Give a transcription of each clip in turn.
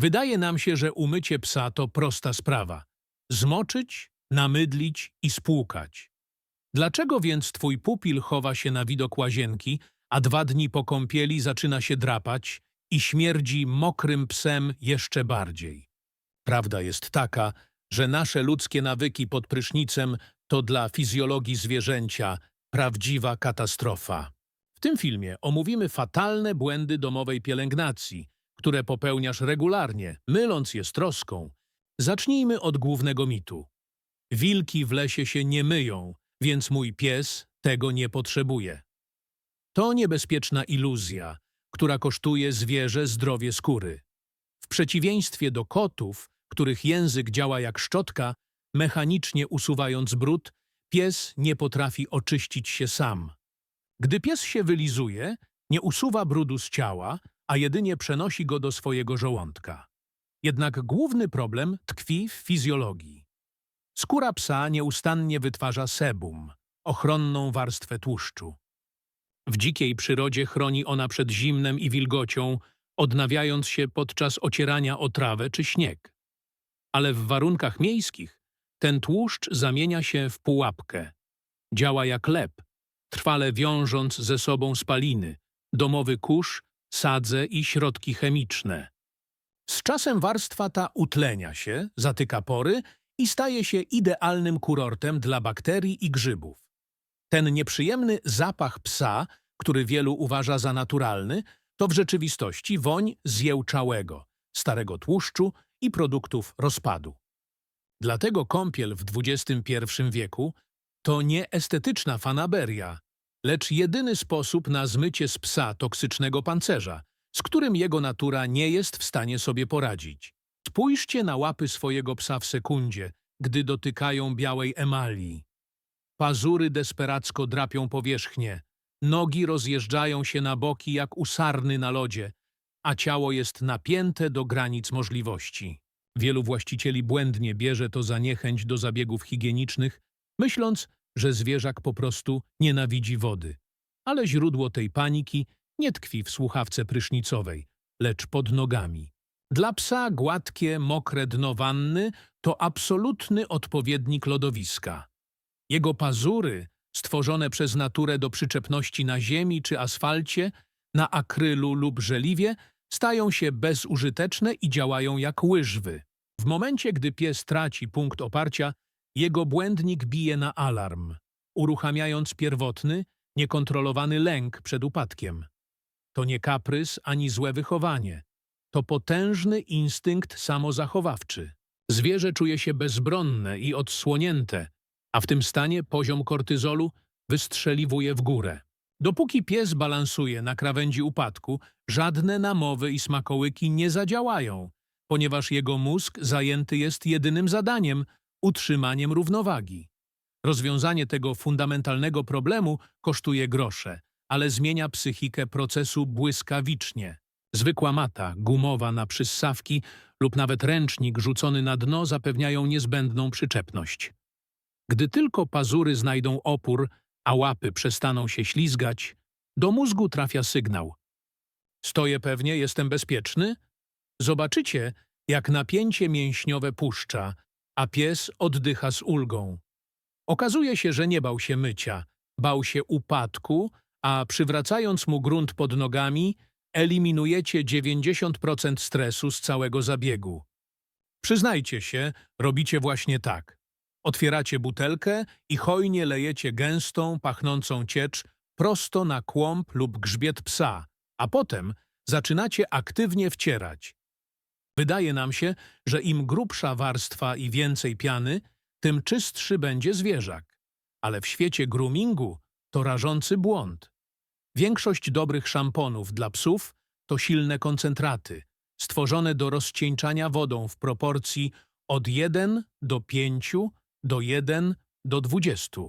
Wydaje nam się, że umycie psa to prosta sprawa. Zmoczyć, namydlić i spłukać. Dlaczego więc twój pupil chowa się na widok łazienki, a dwa dni po kąpieli zaczyna się drapać i śmierdzi mokrym psem jeszcze bardziej? Prawda jest taka, że nasze ludzkie nawyki pod prysznicem to dla fizjologii zwierzęcia prawdziwa katastrofa. W tym filmie omówimy fatalne błędy domowej pielęgnacji, które popełniasz regularnie, myląc je z troską. Zacznijmy od głównego mitu. Wilki w lesie się nie myją, więc mój pies tego nie potrzebuje. To niebezpieczna iluzja, która kosztuje zwierzę zdrowie skóry. W przeciwieństwie do kotów, których język działa jak szczotka, mechanicznie usuwając brud, pies nie potrafi oczyścić się sam. Gdy pies się wylizuje, nie usuwa brudu z ciała, a jedynie przenosi go do swojego żołądka. Jednak główny problem tkwi w fizjologii. Skóra psa nieustannie wytwarza sebum, ochronną warstwę tłuszczu. W dzikiej przyrodzie chroni ona przed zimnem i wilgocią, odnawiając się podczas ocierania o trawę czy śnieg. Ale w warunkach miejskich ten tłuszcz zamienia się w pułapkę. Działa jak lep, trwale wiążąc ze sobą spaliny, domowy kurz, sadze i środki chemiczne. Z czasem warstwa ta utlenia się, zatyka pory i staje się idealnym kurortem dla bakterii i grzybów. Ten nieprzyjemny zapach psa, który wielu uważa za naturalny, to w rzeczywistości woń zjełczałego, starego tłuszczu i produktów rozpadu. Dlatego kąpiel w XXI wieku to nie estetyczna fanaberia, lecz jedyny sposób na zmycie z psa toksycznego pancerza, z którym jego natura nie jest w stanie sobie poradzić. Spójrzcie na łapy swojego psa w sekundzie, gdy dotykają białej emalii. Pazury desperacko drapią powierzchnię, nogi rozjeżdżają się na boki jak u sarny na lodzie, a ciało jest napięte do granic możliwości. Wielu właścicieli błędnie bierze to za niechęć do zabiegów higienicznych, myśląc, że zwierzak po prostu nienawidzi wody. Ale źródło tej paniki nie tkwi w słuchawce prysznicowej, lecz pod nogami. Dla psa gładkie, mokre dno wanny to absolutny odpowiednik lodowiska. Jego pazury, stworzone przez naturę do przyczepności na ziemi czy asfalcie, na akrylu lub żeliwie, stają się bezużyteczne i działają jak łyżwy. W momencie, gdy pies traci punkt oparcia, jego błędnik bije na alarm, uruchamiając pierwotny, niekontrolowany lęk przed upadkiem. To nie kaprys ani złe wychowanie. To potężny instynkt samozachowawczy. Zwierzę czuje się bezbronne i odsłonięte, a w tym stanie poziom kortyzolu wystrzeliwuje w górę. Dopóki pies balansuje na krawędzi upadku, żadne namowy i smakołyki nie zadziałają, ponieważ jego mózg zajęty jest jedynym zadaniem utrzymaniem równowagi. Rozwiązanie tego fundamentalnego problemu kosztuje grosze, ale zmienia psychikę procesu błyskawicznie. Zwykła mata, gumowa na przyssawki lub nawet ręcznik rzucony na dno zapewniają niezbędną przyczepność. Gdy tylko pazury znajdą opór, a łapy przestaną się ślizgać, do mózgu trafia sygnał. Stoję pewnie, jestem bezpieczny? Zobaczycie, jak napięcie mięśniowe puszcza, a pies oddycha z ulgą. Okazuje się, że nie bał się mycia, bał się upadku, a przywracając mu grunt pod nogami, eliminujecie 90% stresu z całego zabiegu. Przyznajcie się, robicie właśnie tak. Otwieracie butelkę i hojnie lejecie gęstą, pachnącą ciecz prosto na kłąb lub grzbiet psa, a potem zaczynacie aktywnie wcierać. Wydaje nam się, że im grubsza warstwa i więcej piany, tym czystszy będzie zwierzak. Ale w świecie groomingu to rażący błąd. Większość dobrych szamponów dla psów to silne koncentraty, stworzone do rozcieńczania wodą w proporcji od 1 do 5 do 1 do 20.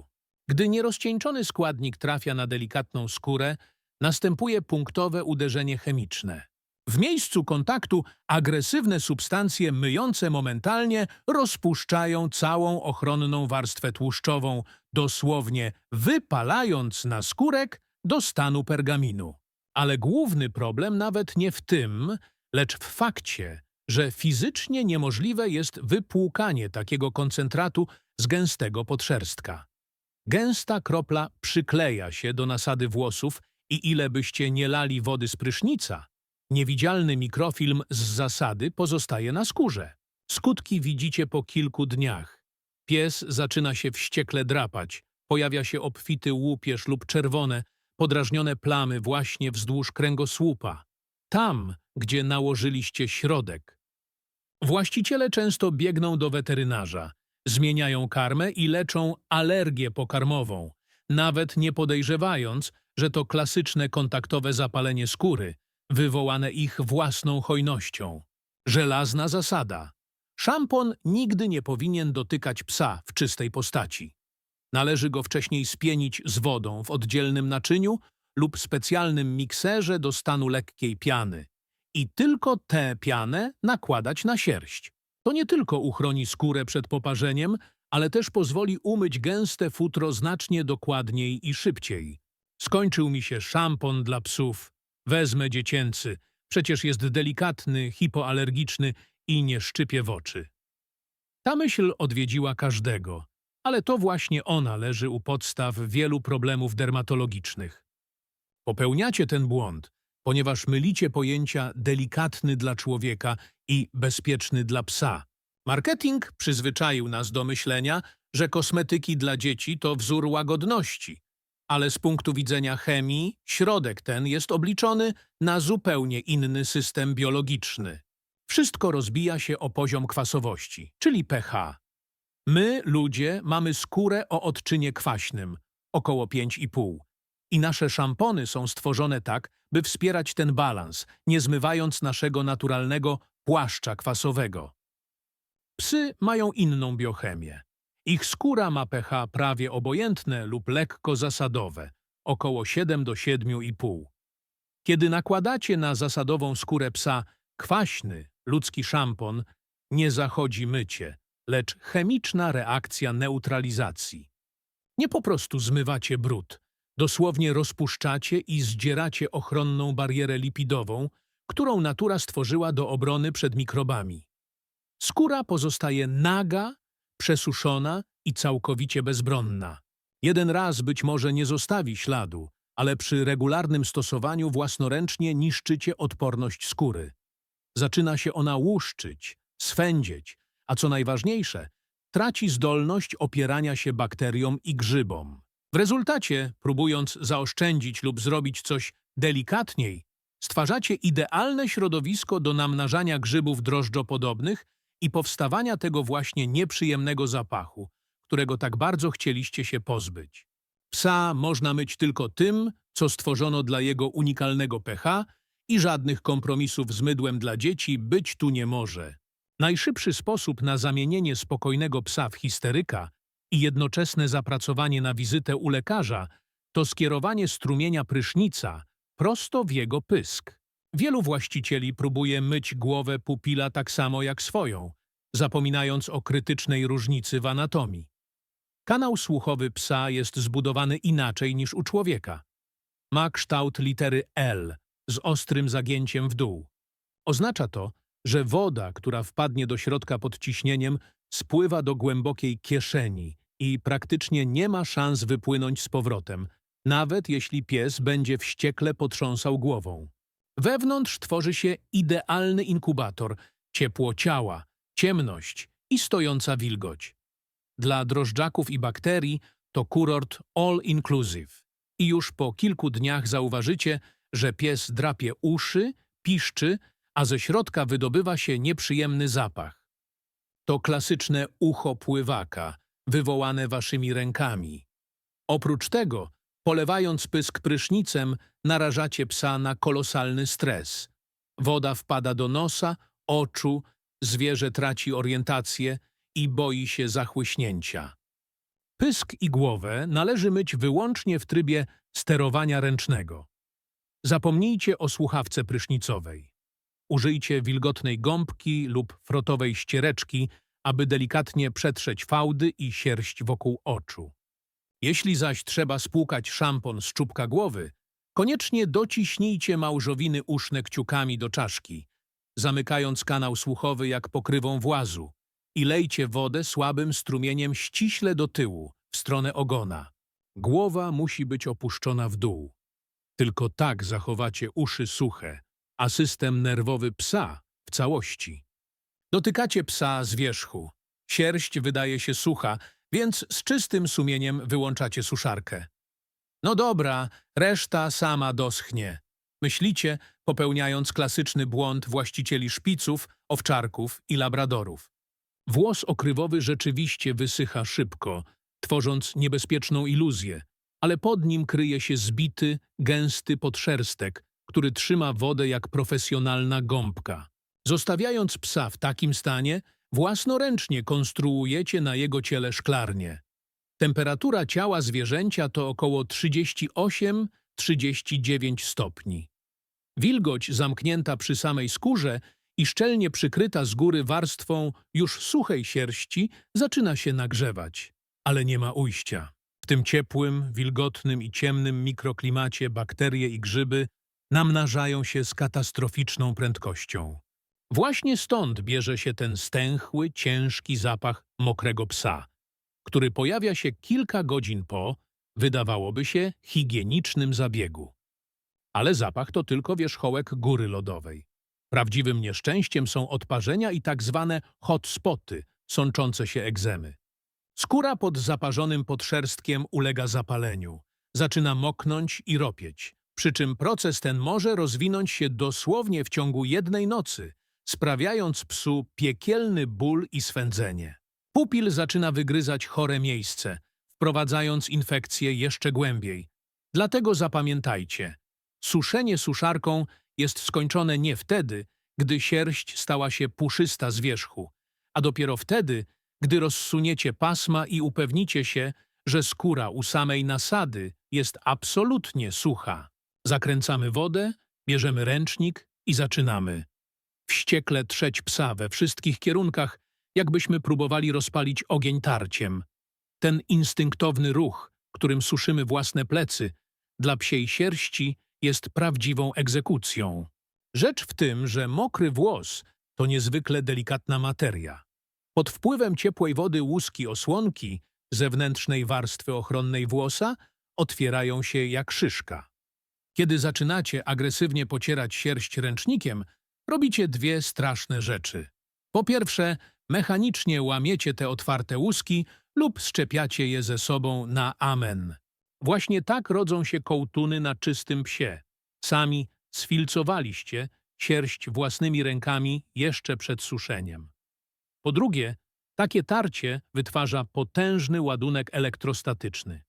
Gdy nierozcieńczony składnik trafia na delikatną skórę, następuje punktowe uderzenie chemiczne. W miejscu kontaktu agresywne substancje myjące momentalnie rozpuszczają całą ochronną warstwę tłuszczową, dosłownie wypalając naskórek do stanu pergaminu. Ale główny problem nawet nie w tym, lecz w fakcie, że fizycznie niemożliwe jest wypłukanie takiego koncentratu z gęstego podszerstka. Gęsta kropla przykleja się do nasady włosów i ile byście nie lali wody z prysznica, niewidzialny mikrofilm z zasady pozostaje na skórze. Skutki widzicie po kilku dniach. Pies zaczyna się wściekle drapać, pojawia się obfity łupież lub czerwone, podrażnione plamy właśnie wzdłuż kręgosłupa, tam, gdzie nałożyliście środek. Właściciele często biegną do weterynarza, zmieniają karmę i leczą alergię pokarmową, nawet nie podejrzewając, że to klasyczne kontaktowe zapalenie skóry, wywołane ich własną hojnością. Żelazna zasada. Szampon nigdy nie powinien dotykać psa w czystej postaci. Należy go wcześniej spienić z wodą w oddzielnym naczyniu lub specjalnym mikserze do stanu lekkiej piany i tylko tę pianę nakładać na sierść. To nie tylko uchroni skórę przed poparzeniem, ale też pozwoli umyć gęste futro znacznie dokładniej i szybciej. Skończył mi się szampon dla psów. Wezmę dziecięcy. Przecież jest delikatny, hipoalergiczny i nie szczypie w oczy. Ta myśl odwiedziła każdego, ale to właśnie ona leży u podstaw wielu problemów dermatologicznych. Popełniacie ten błąd, ponieważ mylicie pojęcia delikatny dla człowieka i bezpieczny dla psa. Marketing przyzwyczaił nas do myślenia, że kosmetyki dla dzieci to wzór łagodności, ale z punktu widzenia chemii środek ten jest obliczony na zupełnie inny system biologiczny. Wszystko rozbija się o poziom kwasowości, czyli pH. My, ludzie, mamy skórę o odczynie kwaśnym, około 5,5. I nasze szampony są stworzone tak, by wspierać ten balans, nie zmywając naszego naturalnego płaszcza kwasowego. Psy mają inną biochemię. Ich skóra ma pH prawie obojętne lub lekko zasadowe, około 7 do 7,5. Kiedy nakładacie na zasadową skórę psa kwaśny, ludzki szampon, nie zachodzi mycie, lecz chemiczna reakcja neutralizacji. Nie po prostu zmywacie brud, dosłownie rozpuszczacie i zdzieracie ochronną barierę lipidową, którą natura stworzyła do obrony przed mikrobami. Skóra pozostaje naga, przesuszona i całkowicie bezbronna. Jeden raz być może nie zostawi śladu, ale przy regularnym stosowaniu własnoręcznie niszczycie odporność skóry. Zaczyna się ona łuszczyć, swędzieć, a co najważniejsze, traci zdolność opierania się bakteriom i grzybom. W rezultacie, próbując zaoszczędzić lub zrobić coś delikatniej, stwarzacie idealne środowisko do namnażania grzybów drożdżopodobnych i powstawania tego właśnie nieprzyjemnego zapachu, którego tak bardzo chcieliście się pozbyć. Psa można myć tylko tym, co stworzono dla jego unikalnego pH i żadnych kompromisów z mydłem dla dzieci być tu nie może. Najszybszy sposób na zamienienie spokojnego psa w histeryka i jednoczesne zapracowanie na wizytę u lekarza to skierowanie strumienia prysznica prosto w jego pysk. Wielu właścicieli próbuje myć głowę pupila tak samo jak swoją, zapominając o krytycznej różnicy w anatomii. Kanał słuchowy psa jest zbudowany inaczej niż u człowieka. Ma kształt litery L z ostrym zagięciem w dół. Oznacza to, że woda, która wpadnie do środka pod ciśnieniem, spływa do głębokiej kieszeni i praktycznie nie ma szans wypłynąć z powrotem, nawet jeśli pies będzie wściekle potrząsał głową. Wewnątrz tworzy się idealny inkubator, ciepło ciała, ciemność i stojąca wilgoć. Dla drożdżaków i bakterii to kurort all-inclusive. I już po kilku dniach zauważycie, że pies drapie uszy, piszczy, a ze środka wydobywa się nieprzyjemny zapach. To klasyczne ucho pływaka, wywołane waszymi rękami. Oprócz tego, polewając pysk prysznicem, narażacie psa na kolosalny stres. Woda wpada do nosa, oczu, zwierzę traci orientację i boi się zachłyśnięcia. Pysk i głowę należy myć wyłącznie w trybie sterowania ręcznego. Zapomnijcie o słuchawce prysznicowej. Użyjcie wilgotnej gąbki lub frotowej ściereczki, aby delikatnie przetrzeć fałdy i sierść wokół oczu. Jeśli zaś trzeba spłukać szampon z czubka głowy, koniecznie dociśnijcie małżowiny uszne kciukami do czaszki. zamykając kanał słuchowy jak pokrywą włazu i lejcie wodę słabym strumieniem ściśle do tyłu, w stronę ogona. Głowa musi być opuszczona w dół. Tylko tak zachowacie uszy suche, a system nerwowy psa w całości. Dotykacie psa z wierzchu. Sierść wydaje się sucha, więc z czystym sumieniem wyłączacie suszarkę. No dobra, reszta sama doschnie. Myślicie, popełniając klasyczny błąd właścicieli szpiców, owczarków i labradorów. Włos okrywowy rzeczywiście wysycha szybko, tworząc niebezpieczną iluzję, ale pod nim kryje się zbity, gęsty podszerstek, który trzyma wodę jak profesjonalna gąbka. Zostawiając psa w takim stanie, własnoręcznie konstruujecie na jego ciele szklarnię. Temperatura ciała zwierzęcia to około 38-39 stopni. Wilgoć zamknięta przy samej skórze i szczelnie przykryta z góry warstwą już suchej sierści zaczyna się nagrzewać, ale nie ma ujścia. W tym ciepłym, wilgotnym i ciemnym mikroklimacie bakterie i grzyby namnażają się z katastroficzną prędkością. Właśnie stąd bierze się ten stęchły, ciężki zapach mokrego psa, który pojawia się kilka godzin po, wydawałoby się, higienicznym zabiegu. Ale zapach to tylko wierzchołek góry lodowej. Prawdziwym nieszczęściem są odparzenia i tak zwane hotspoty, sączące się egzemy. Skóra pod zaparzonym podszerstkiem ulega zapaleniu, zaczyna moknąć i ropieć, przy czym proces ten może rozwinąć się dosłownie w ciągu jednej nocy, sprawiając psu piekielny ból i swędzenie. Pupil zaczyna wygryzać chore miejsce, wprowadzając infekcję jeszcze głębiej. Dlatego zapamiętajcie, suszenie suszarką jest skończone nie wtedy, gdy sierść stała się puszysta z wierzchu, a dopiero wtedy, gdy rozsuniecie pasma i upewnicie się, że skóra u samej nasady jest absolutnie sucha. Zakręcamy wodę, bierzemy ręcznik i zaczynamy. Wściekle trzeć psa we wszystkich kierunkach, jakbyśmy próbowali rozpalić ogień tarciem. Ten instynktowny ruch, którym suszymy własne plecy, dla psiej sierści jest prawdziwą egzekucją. Rzecz w tym, że mokry włos to niezwykle delikatna materia. Pod wpływem ciepłej wody łuski osłonki zewnętrznej warstwy ochronnej włosa otwierają się jak szyszka. Kiedy zaczynacie agresywnie pocierać sierść ręcznikiem, robicie dwie straszne rzeczy. Po pierwsze, mechanicznie łamiecie te otwarte łuski lub szczepiacie je ze sobą na amen. Właśnie tak rodzą się kołtuny na czystym psie. Sami sfilcowaliście sierść własnymi rękami jeszcze przed suszeniem. Po drugie, takie tarcie wytwarza potężny ładunek elektrostatyczny.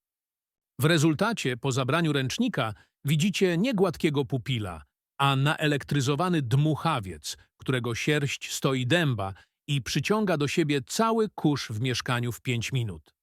W rezultacie, po zabraniu ręcznika, widzicie nie gładkiego pupila, a naelektryzowany dmuchawiec, którego sierść stoi dęba i przyciąga do siebie cały kurz w mieszkaniu w 5 minut.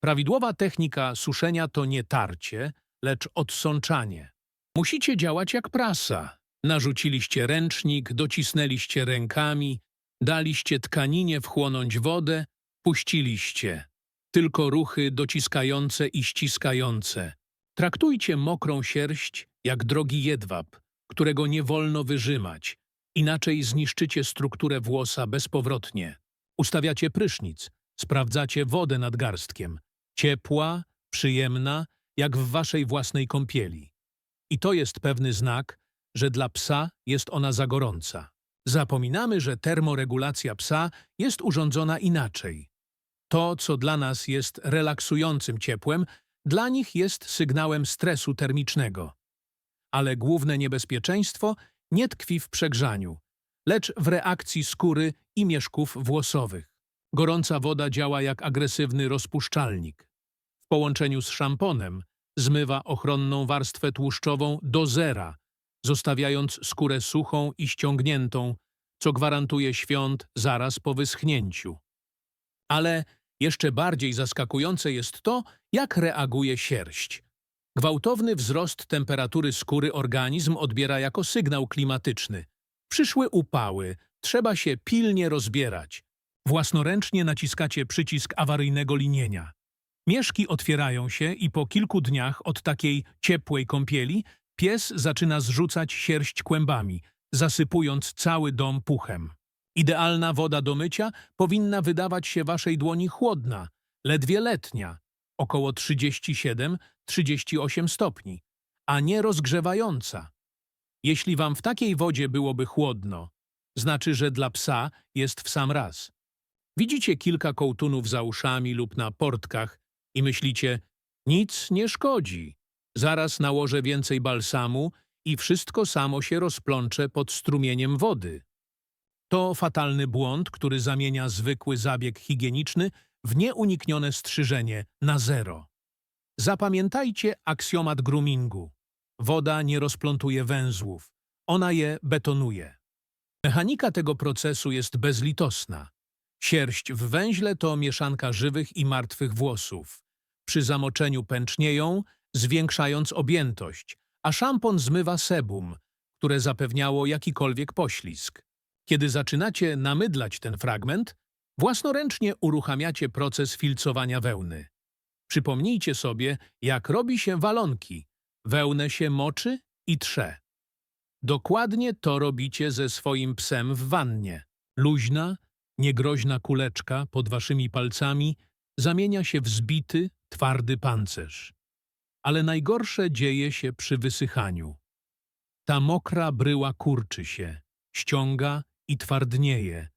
Prawidłowa technika suszenia to nie tarcie, lecz odsączanie. Musicie działać jak prasa. Narzuciliście ręcznik, docisnęliście rękami, daliście tkaninie wchłonąć wodę, puściliście. Tylko ruchy dociskające i ściskające. Traktujcie mokrą sierść jak drogi jedwab, którego nie wolno wyrzymać, inaczej zniszczycie strukturę włosa bezpowrotnie. Ustawiacie prysznic, sprawdzacie wodę nad garstkiem. Ciepła, przyjemna, jak w waszej własnej kąpieli. I to jest pewny znak, że dla psa jest ona za gorąca. Zapominamy, że termoregulacja psa jest urządzona inaczej. To, co dla nas jest relaksującym ciepłem, dla nich jest sygnałem stresu termicznego. Ale główne niebezpieczeństwo nie tkwi w przegrzaniu, lecz w reakcji skóry i mieszków włosowych. Gorąca woda działa jak agresywny rozpuszczalnik. W połączeniu z szamponem zmywa ochronną warstwę tłuszczową do zera, zostawiając skórę suchą i ściągniętą, co gwarantuje świąt zaraz po wyschnięciu. Ale jeszcze bardziej zaskakujące jest to, jak reaguje sierść. Gwałtowny wzrost temperatury skóry organizm odbiera jako sygnał klimatyczny. Przyszły upały, trzeba się pilnie rozbierać. Własnoręcznie naciskacie przycisk awaryjnego linienia. Mieszki otwierają się i po kilku dniach od takiej ciepłej kąpieli pies zaczyna zrzucać sierść kłębami, zasypując cały dom puchem. Idealna woda do mycia powinna wydawać się waszej dłoni chłodna, ledwie letnia, około 37-38 stopni, a nie rozgrzewająca. Jeśli wam w takiej wodzie byłoby chłodno, znaczy, że dla psa jest w sam raz. Widzicie kilka kołtunów za uszami lub na portkach i myślicie, nic nie szkodzi. Zaraz nałożę więcej balsamu i wszystko samo się rozplącze pod strumieniem wody. To fatalny błąd, który zamienia zwykły zabieg higieniczny w nieuniknione strzyżenie na zero. Zapamiętajcie aksjomat groomingu. Woda nie rozplątuje węzłów, ona je betonuje. Mechanika tego procesu jest bezlitosna. Sierść w węźle to mieszanka żywych i martwych włosów. Przy zamoczeniu pęcznieją, zwiększając objętość, a szampon zmywa sebum, które zapewniało jakikolwiek poślizg. Kiedy zaczynacie namydlać ten fragment, własnoręcznie uruchamiacie proces filcowania wełny. Przypomnijcie sobie, jak robi się walonki. Wełnę się moczy i trze. Dokładnie to robicie ze swoim psem w wannie. Luźna, niegroźna kuleczka pod waszymi palcami zamienia się w zbity, twardy pancerz. Ale najgorsze dzieje się przy wysychaniu. Ta mokra bryła kurczy się, ściąga i twardnieje,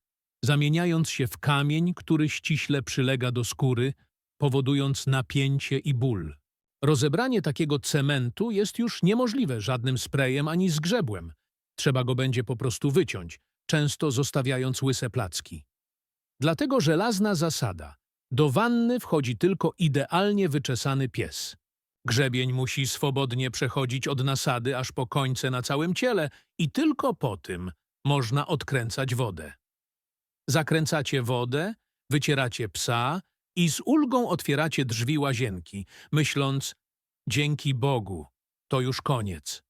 zamieniając się w kamień, który ściśle przylega do skóry, powodując napięcie i ból. Rozebranie takiego cementu jest już niemożliwe żadnym sprayem ani zgrzebłem. Trzeba go będzie po prostu wyciąć, często zostawiając łyse placki. Dlatego żelazna zasada. Do wanny wchodzi tylko idealnie wyczesany pies. Grzebień musi swobodnie przechodzić od nasady aż po końce na całym ciele i tylko po tym można odkręcać wodę. Zakręcacie wodę, wycieracie psa i z ulgą otwieracie drzwi łazienki, myśląc, dzięki Bogu, to już koniec.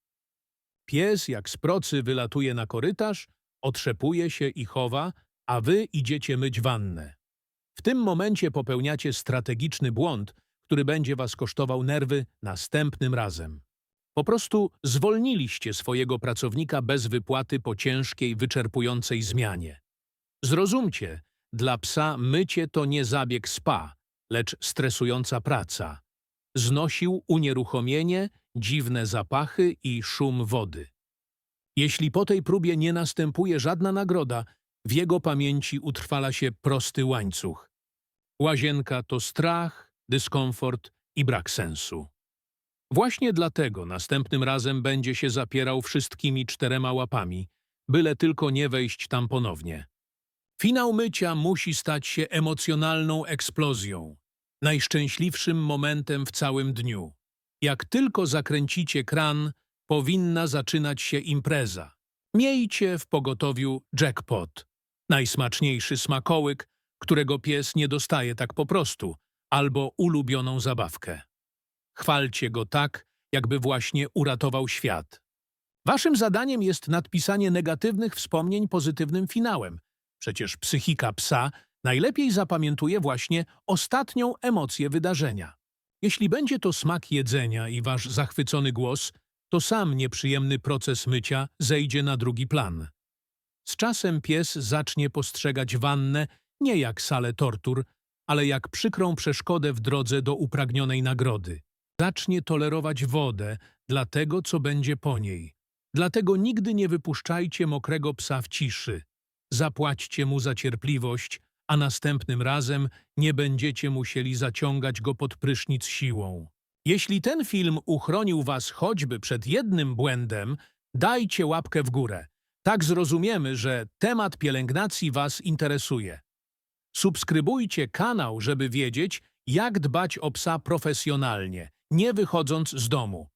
Pies jak z procy wylatuje na korytarz, otrzepuje się i chowa, a wy idziecie myć wannę. W tym momencie popełniacie strategiczny błąd, który będzie was kosztował nerwy następnym razem. Po prostu zwolniliście swojego pracownika bez wypłaty po ciężkiej, wyczerpującej zmianie. Zrozumcie, dla psa mycie to nie zabieg spa, lecz stresująca praca. Znosił unieruchomienie, dziwne zapachy i szum wody. Jeśli po tej próbie nie następuje żadna nagroda, w jego pamięci utrwala się prosty łańcuch. Łazienka to strach, dyskomfort i brak sensu. Właśnie dlatego następnym razem będzie się zapierał wszystkimi czterema łapami, byle tylko nie wejść tam ponownie. Finał mycia musi stać się emocjonalną eksplozją, najszczęśliwszym momentem w całym dniu. Jak tylko zakręcicie kran, powinna zaczynać się impreza. Miejcie w pogotowiu jackpot, najsmaczniejszy smakołyk, którego pies nie dostaje tak po prostu, albo ulubioną zabawkę. Chwalcie go tak, jakby właśnie uratował świat. Waszym zadaniem jest nadpisanie negatywnych wspomnień pozytywnym finałem. Przecież psychika psa najlepiej zapamiętuje właśnie ostatnią emocję wydarzenia. Jeśli będzie to smak jedzenia i wasz zachwycony głos, to sam nieprzyjemny proces mycia zejdzie na drugi plan. Z czasem pies zacznie postrzegać wannę nie jak salę tortur, ale jak przykrą przeszkodę w drodze do upragnionej nagrody. Zacznie tolerować wodę dla tego, co będzie po niej. Dlatego nigdy nie wypuszczajcie mokrego psa w ciszy. Zapłaćcie mu za cierpliwość, a następnym razem nie będziecie musieli zaciągać go pod prysznic siłą. Jeśli ten film uchronił was choćby przed jednym błędem, dajcie łapkę w górę. Tak zrozumiemy, że temat pielęgnacji was interesuje. Subskrybujcie kanał, żeby wiedzieć, jak dbać o psa profesjonalnie, nie wychodząc z domu.